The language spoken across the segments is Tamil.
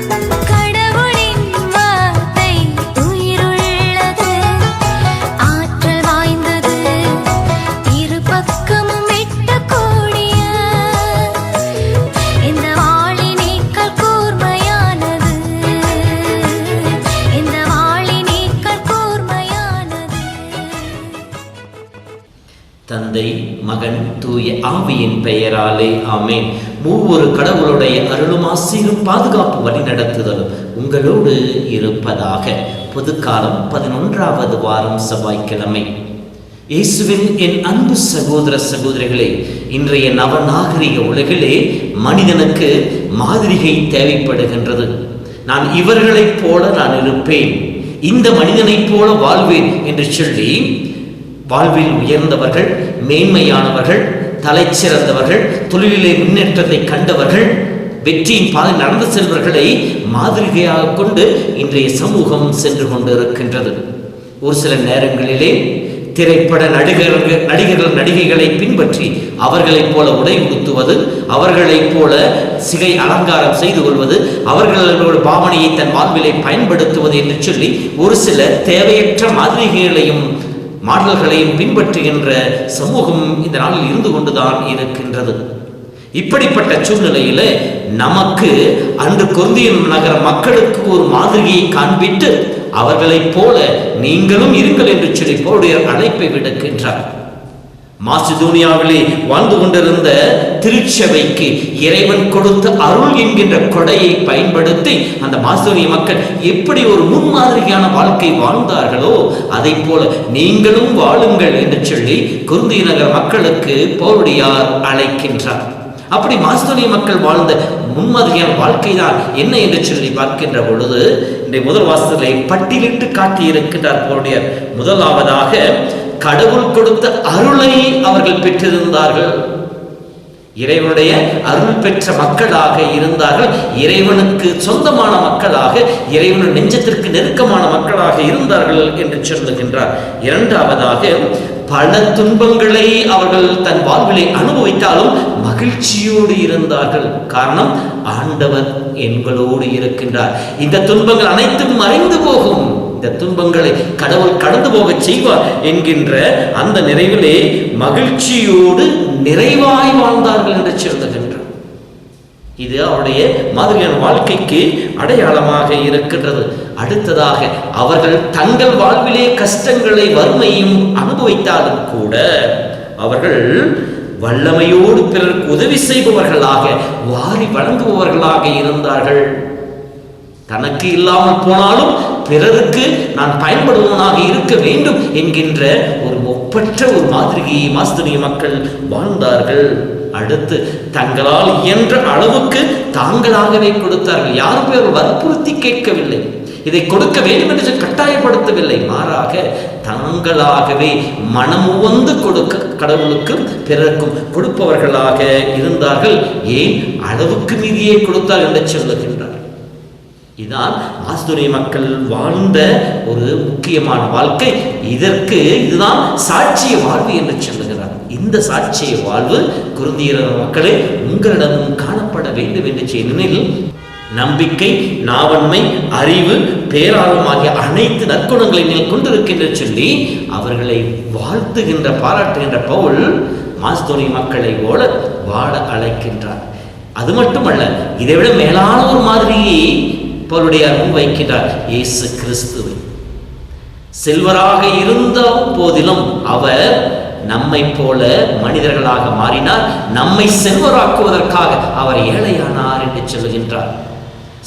Come மகன் தூய ஆவியின் பெயராலே ஆமேன். மூவொரு கடவுளுடைய அருளும் ஆசீரும் பாதுகாப்பு வழி நடத்துதலும் உங்களோடு இருப்பதாக. பொதுக்காலம் பதினொன்றாவது வாரம் செவ்வாய்க்கிழமை. இயேசுவின் என் அன்பு சகோதர சகோதரிகளே இன்றைய நவநாகரிக உலகிலே மனிதனுக்கு மாதிரிகை தேவைப்படுகின்றது. நான் இவர்களைப் போல நான் இருப்பேன். இந்த மனிதனைப் போல வாழ்வேன் என்று சொல்லி வாழ்வில் உயர்ந்தவர்கள் மேன்மையானவர்கள் தலை சிறந்தவர்கள் தொழிலிலே முன்னேற்றத்தை கண்டவர்கள் வெற்றியின் பாதை நடந்து செல்வர்களை மாதிரிகையாக கொண்டு இன்றைய சமூகம் சென்று கொண்டு இருக்கின்றது ஒரு சில நேரங்களிலே திரைப்பட நடிகர்கள் நடிகர்கள் நடிகைகளை பின்பற்றி அவர்களைப் போல உடை உடுத்துவது அவர்களைப் போல சிகை அலங்காரம் செய்து கொள்வது அவர்களோட பாவனையை தன் வாழ்விலை பயன்படுத்துவது என்று சொல்லி ஒரு சில தேவையற்ற மாதிரிகளையும் மாடல்களையும் பின்பற்றுகின்ற சமூகம் இந்த நாளில் இருந்து கொண்டுதான் இருக்கின்றது. இப்படிப்பட்ட சூழ்நிலையில நமக்கு அன்று கொந்தியின் நகர மக்களுக்கு ஒரு மாதிரியை காண்பித்து அவர்களைப் போல நீங்களும் இருங்கள் என்று சொல்லி போடைய அழைப்பை விடுக்கின்றார். மாசிதோனியாவிலே வாழ்ந்து கொண்டிருந்த திருச்சபைக்கு இறைவன் கொடுத்த அருள் என்கின்ற கொடையை பயன்படுத்தி அந்த மாசிதோனிய மக்கள் எப்படி ஒரு முன்மாதிரியான வாழ்க்கை வாழ்ந்தார்களோ அதை போல நீங்களும் வாழுங்கள் என்று சொல்லி குருந்தி நகர் மக்களுக்கு போருடையார் அழைக்கின்றார். அப்படி மாசிதோனிய மக்கள் வாழ்ந்த முன்மாதிரியான வாழ்க்கை தான் என்ன என்று சொல்லி பார்க்கின்ற பொழுது இந்த முதல் வாசலை பட்டியலிட்டு காட்டியிருக்கின்றார் போருடையார் முதலாவதாக கடவுள் கொடுத்த அருளை அவர்கள் பெற்றிருந்தார்கள். இறைவனுடைய அருள் பெற்ற மக்களாக இருந்தார்கள். இறைவனுக்கு சொந்தமான மக்களாக இறைவன் நெஞ்சத்திற்கு நெருக்கமான மக்களாக இருந்தார்கள் என்று சொல்லுகின்றார். இரண்டாவதாக பல துன்பங்களை அவர்கள் தன் வாழ்விலை அனுபவித்தாலும் மகிழ்ச்சியோடு இருந்தார்கள். காரணம் ஆண்டவர் எங்களோடு இருக்கின்றார். இந்த துன்பங்கள் அனைத்தும் மறைந்து போகும். இந்த துன்பங்களை கடவுள் கடந்து போகச் செய்வார் என்கின்ற அந்த நிறைவிலே மகிழ்ச்சியோடு நிறைவாய் வாழ்ந்தார்கள் என்று சொல்லுகின்றார். இது அவருடைய மாதிரியான வாழ்க்கைக்கு அடையாளமாக இருக்கின்றது. அடுத்ததாக அவர்கள் தங்கள் வாழ்விலே கஷ்டங்களை வறுமையும் அனுபவித்தாலும் கூட அவர்கள் வல்லமையோடு பிறருக்கு உதவி செய்பவர்களாக வாரி வழங்குபவர்களாக இருந்தார்கள். தனக்கு இல்லாமல் போனாலும் பிறருக்கு நான் பயன்படுவனாக இருக்க வேண்டும் என்கின்ற ஒரு ஒப்பற்ற ஒரு மாதிரியை மாஸ்தனிய மக்கள் வாழ்ந்தார்கள். அடுத்து தங்களால் இயன்ற அளவுக்கு தாங்களாகவே கொடுத்தார்கள். யாரும் போய் வற்புறுத்தி கேட்கவில்லை. இதை கொடுக்க வேண்டும் என்று கட்டாயப்படுத்தவில்லை. மாறாக தாங்களாகவே மனமுவந்து கொடுக்க கடவுளுக்கும் பிறருக்கும் கொடுப்பவர்களாக இருந்தார்கள். ஏன்? அளவுக்கு மீறியே கொடுத்தார் என்று சொல்லுகின்றார். இதுதான் மாஸ்துரிய மக்கள் வாழ்ந்த ஒரு முக்கியமான வாழ்க்கை. இதற்கு இதுதான் சாட்சிய வாழ்வு என்று சொல்லுகிறார். இந்த சாட்சிய வாழ்வு குருந்தியர மக்களே உங்களிடமும் காணப்பட வேண்டும் என்று சொன்னில் நம்பிக்கை நாவன்மை அறிவு பேரார்வம் ஆகிய அனைத்து நற்குணங்களை நீங்கள் கொண்டிருக்கின்ற சொல்லி அவர்களை வாழ்த்துகின்ற பாராட்டுகின்ற பவுல் மாஸ்தோனி மக்களை போல வாழ அழைக்கின்றார். அது மட்டுமல்ல இதை விட மேலான ஒரு மாதிரியை பவுலுடையார் வைக்கிறார் இயேசு கிறிஸ்துவை. செல்வராக இருந்த போதிலும் அவர் நம்மை போல மனிதர்களாக மாறினார். நம்மை செல்வராக்குவதற்காக அவர் ஏழையானார் என்று சொல்லுகின்றார்.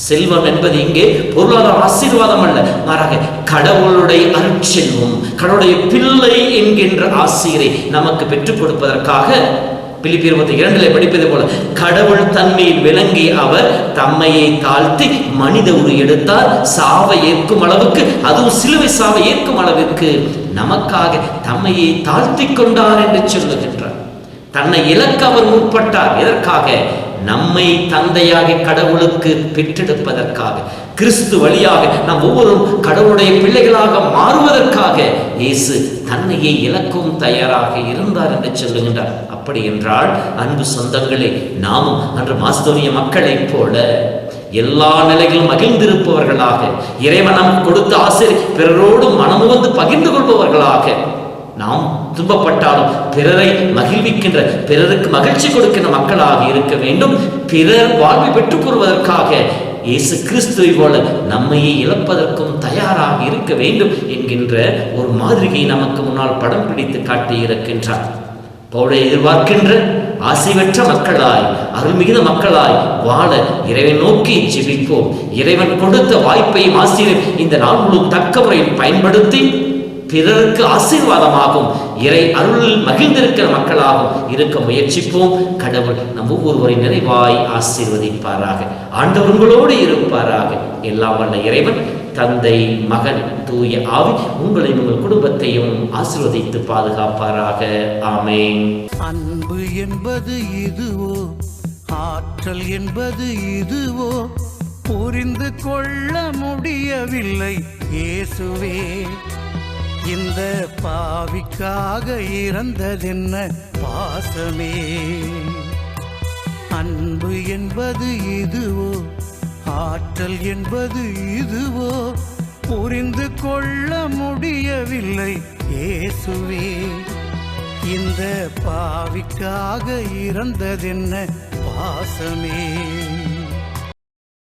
செல்வம் என்பது இங்கே பொருளாதார ஆசீர்வாதம் அல்ல. மாறாக கடவுளுடைய அருட்செல்வம் கடவுளுடைய பிள்ளை என்கின்ற ஆசிரியரை நமக்கு பெற்றுக் கொடுப்பதற்காக பிலிப்பி இருபத்தி இரண்டிலே படிப்பது போல கடவுள் தன்மையில் விளங்கி அவர் தம்மையை தாழ்த்தி மனித உரு எடுத்தார். சாவை ஏற்கும் அளவுக்கு அதுவும் சிலுவை சாவை ஏற்கும் அளவிற்கு நமக்காக தம்மையை தாழ்த்தி கொண்டார் என்று சொல்லுகின்றார். தன்னை இலக்க அவர் முற்பட்டார். எதற்காக? நம்மை தந்தையாக கடவுளுக்கு பெற்றெடுப்பதற்காக. கிறிஸ்து வழியாக நாம் ஒவ்வொரு கடவுளுடைய பிள்ளைகளாக மாறுவதற்காக. இயேசு தன்னையே இழக்கவும் தயாராக இருந்தார் என்று சொல்லுகின்றார். அப்படி என்றால் அன்பு சொந்தங்களே நாமும் அன்று மாஸ்தோரிய மக்களைப் போல எல்லா நிலைகளிலும் மகிழ்ந்திருப்பவர்களாக இறைவன் நமக்கு கொடுத்த ஆசை பிறரோடு மனமுவந்து பகிர்ந்து கொள்பவர்களாக நாம் துன்பப்பட்டாலும் பிறரை மகிழ்விக்கின்ற பிறருக்கு மகிழ்ச்சி கொடுக்கின்ற மக்களாக இருக்க வேண்டும். பிறர் வாழ்வை பெற்றுக் கொள்வதற்காக இயேசு கிறிஸ்துவை போல நம்மையே இழப்பதற்கும் தயாராக இருக்க வேண்டும் என்கின்ற ஒரு மாதிரியை நமக்கு முன்னால் படம் பிடித்து காட்டி இருக்கின்றார் பவுலை எதிர்பார்க்கின்ற ஆசைவற்ற மக்களாய் அருள்மிகுந்த மக்களாய் வாழ இறைவன் நோக்கி ஜெபிப்போம். இறைவன் கொடுத்த வாய்ப்பையும் ஆசிரியர் இந்த நாள் முழு தக்க முறையில் பயன்படுத்தி பிறருக்கு ஆசீர்வாதமாகும். இறை அருளில் மகிழ்ந்திருக்கிற மக்களாகவும் இருக்க முயற்சிப்போம். கடவுள் நம் ஒவ்வொருவரை நிறைவாய் ஆசீர்வதிப்பாராக. ஆண்டவர்களோடு இருப்பாராக. எல்லாம் வல்ல இறைவன் தந்தை மகன் தூய ஆவி உங்களையும் உங்கள் குடும்பத்தையும் ஆசீர்வதித்து பாதுகாப்பாராக. ஆமென். அன்பு என்பது இதுவோ? ஆற்றல் என்பது இதுவோ? புரிந்து கொள்ள முடியவில்லை. இயேசுவே இந்த பாவிக்காக இறந்ததென்ன பாசமே? அன்பு என்பது இதுவோ? ஆற்றல் என்பது இதுவோ? புரிந்து கொள்ள முடியவில்லை இயேசுவே. இந்த பாவிக்காக இறந்ததென்ன பாசமே?